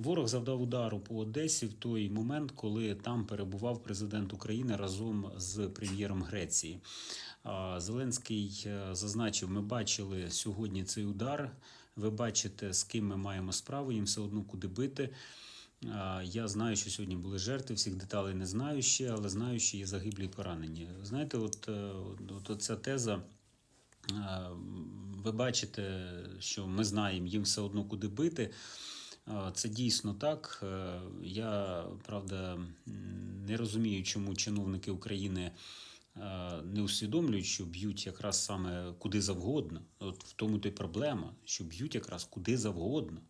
Ворог завдав удару по Одесі в той момент, коли там перебував президент України разом з прем'єром Греції. Зеленський е, зазначив: ми бачили сьогодні цей удар. Ви бачите, з ким ми маємо справу, їм все одно куди бити. Я знаю, що сьогодні були жертви, всіх деталей не знаю ще, але знаю, що є загиблі і поранені. Знаєте, от, е, от, от ця теза. е, Ви бачите, що ми знаємо, їм все одно куди бити. Е, Це дійсно так. Е, Я правда не розумію, чому чиновники України е, не усвідомлюють, що б'ють якраз саме куди завгодно. От в тому то й проблема, що б'ють якраз куди завгодно.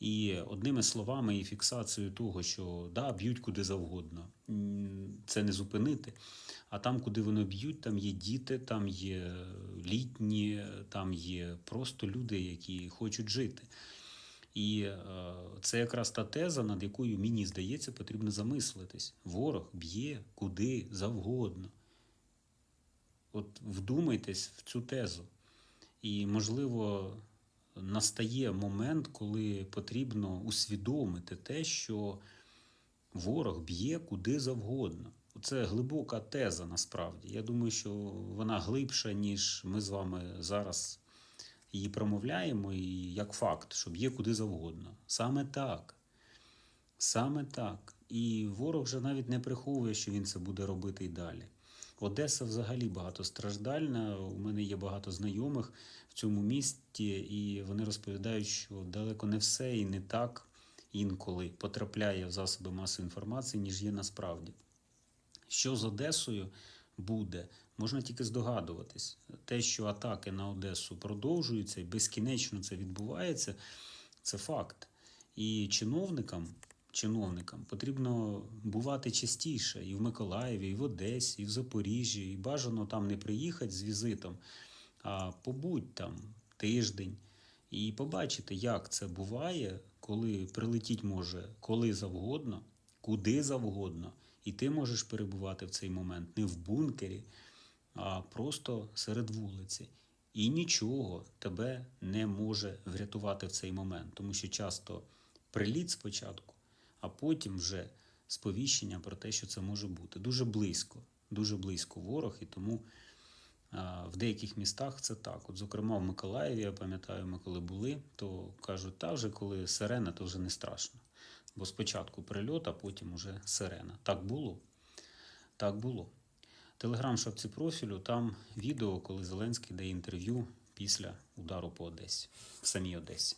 І одними словами і фіксацією того, що да, б'ють куди завгодно, це не зупинити. А там, куди вони б'ють, там є діти, там є літні, там є просто люди, які хочуть жити. І е, це якраз та теза, над якою мені здається, потрібно замислитись. Ворог б'є куди завгодно. От вдумайтесь в цю тезу. І, можливо, настає момент, коли потрібно усвідомити те, що ворог б'є куди завгодно. Це глибока теза насправді. Я думаю, що вона глибша, ніж ми з вами зараз її промовляємо, і як факт, що б'є куди завгодно. Саме так. Саме так. І ворог вже навіть не приховує, що він це буде робити і далі. Одеса взагалі багатостраждальна. У мене є багато знайомих в цьому місті, і вони розповідають, що далеко не все і не так інколи потрапляє в засоби масової інформації, ніж є насправді. Що з Одесою буде, можна тільки здогадуватись. Те, що атаки на Одесу продовжуються і безкінечно це відбувається, це факт. І чиновникам, чиновникам потрібно бувати частіше і в Миколаєві, і в Одесі, і в Запоріжжі, і бажано там не приїхати з візитом, а побудь там тиждень і побачити, як це буває, коли прилетіть може коли завгодно, куди завгодно, і ти можеш перебувати в цей момент не в бункері, а просто серед вулиці. І нічого тебе не може врятувати в цей момент, тому що часто приліт спочатку, а потім вже сповіщення про те, що це може бути. Дуже близько, дуже близько ворог, і тому а, в деяких містах це так. От, зокрема, в Миколаєві, я пам'ятаю, ми коли були, то кажуть, та вже коли сирена, то вже не страшно. Бо спочатку прильот, а потім уже сирена. Так було? Так було. Телеграм шапці профілю, там відео, коли Зеленський дає інтерв'ю після удару по Одесі, в самій Одесі.